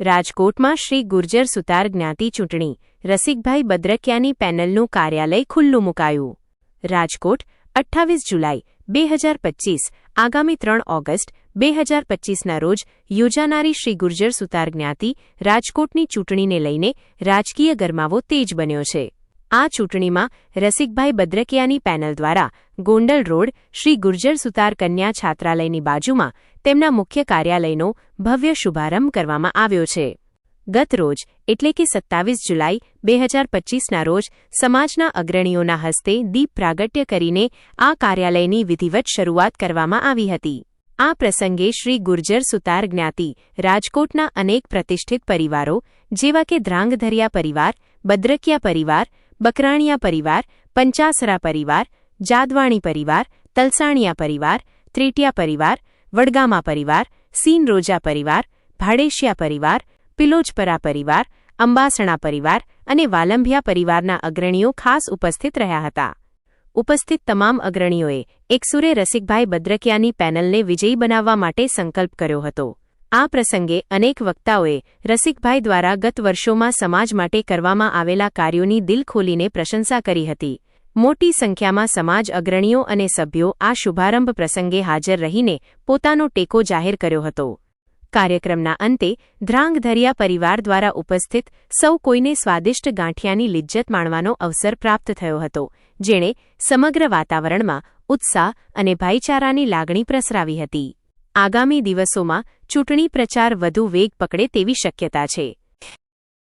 રાજકોટમાં શ્રી ગુર્જર સુતાર જ્ઞાતિ ચૂંટણી, રસિકભાઈ બદ્રકિયાની પેનલનું કાર્યાલય ખુલ્લું મુકાયું. રાજકોટ, અઠ્ઠાવીસ જુલાઈ, બે હજાર પચ્ચીસ આગામી ત્રણ ઓગસ્ટ, બે હજાર પચ્ચીસના રોજ યોજાનારી શ્રી ગુર્જર સુતાર જ્ઞાતિ રાજકોટની ચૂંટણીને લઈને રાજકીય ગરમાવો તેજ બન્યો છે. આ ચૂંટણીમાં રસિકભાઈ બદ્રકિયાની પેનલ દ્વારા ગોંડલ રોડ શ્રી ગુર્જર સુતાર કન્યા છાત્રાલયની બાજુમાં તેમના મુખ્ય કાર્યાલયનો ભવ્ય શુભારંભ કરવામાં આવ્યો છે. ગત રોજ, એટલે કે સત્તાવીસ જુલાઈ, બે હજાર પચ્ચીસના રોજ, સમાજના અગ્રણીઓના હસ્તે દીપ પ્રાગટ્ય કરીને આ કાર્યાલયની વિધિવત શરૂઆત કરવામાં આવી હતી. આ પ્રસંગે શ્રી ગુર્જર સુતાર જ્ઞાતિ, રાજકોટના અનેક પ્રતિષ્ઠિત પરિવારો, જેવા કે ધ્રાંગધરિયા પરિવાર, બદ્રકિયા પરિવાર બકરાણિયા પરિવાર, પંચાસરા પરિવાર, જાદવાણી પરિવાર, તલસાણિયા પરિવાર, ત્રેટિયા પરિવાર, વડગામા પરિવાર, સીનરોજા પરિવાર, ભાડેશિયા પરિવાર, પિલોજપરા પરિવાર, અંબાસણા પરિવાર અને વાલંભિયા પરિવારના અગ્રણીઓ ખાસ ઉપસ્થિત રહ્યા હતા. ઉપસ્થિત તમામ અગ્રણીઓએ એકસુરે રસિકભાઈ બદ્રકિયાની પેનલને વિજયી બનાવવા માટે સંકલ્પ કર્યો હતો. આ પ્રસંગે અનેક વક્તાઓએ રસિકભાઈ દ્વારા ગત વર્ષોમાં સમાજ માટે કરવામાં આવેલા કાર્યોની દિલ ખોલીને પ્રશંસા કરી હતી. મોટી સંખ્યામાં સમાજ અગ્રણીઓ અને સભ્યો આ શુભારંભ પ્રસંગે હાજર રહીને પોતાનો ટેકો જાહેર કર્યો હતો. કાર્યક્રમના અંતે ધ્રાંગધરિયા પરિવાર દ્વારા ઉપસ્થિત સૌ કોઈને સ્વાદિષ્ટ ગાંઠિયાની લિજ્જત માણવાનો અવસર પ્રાપ્ત થયો હતો, જેણે સમગ્ર વાતાવરણમાં ઉત્સાહ અને ભાઈચારાની લાગણી પ્રસરાવી હતી. આગામી દિવસોમાં ચૂંટણી પ્રચાર વધુ વેગ પકડે તેવી શક્યતા છે.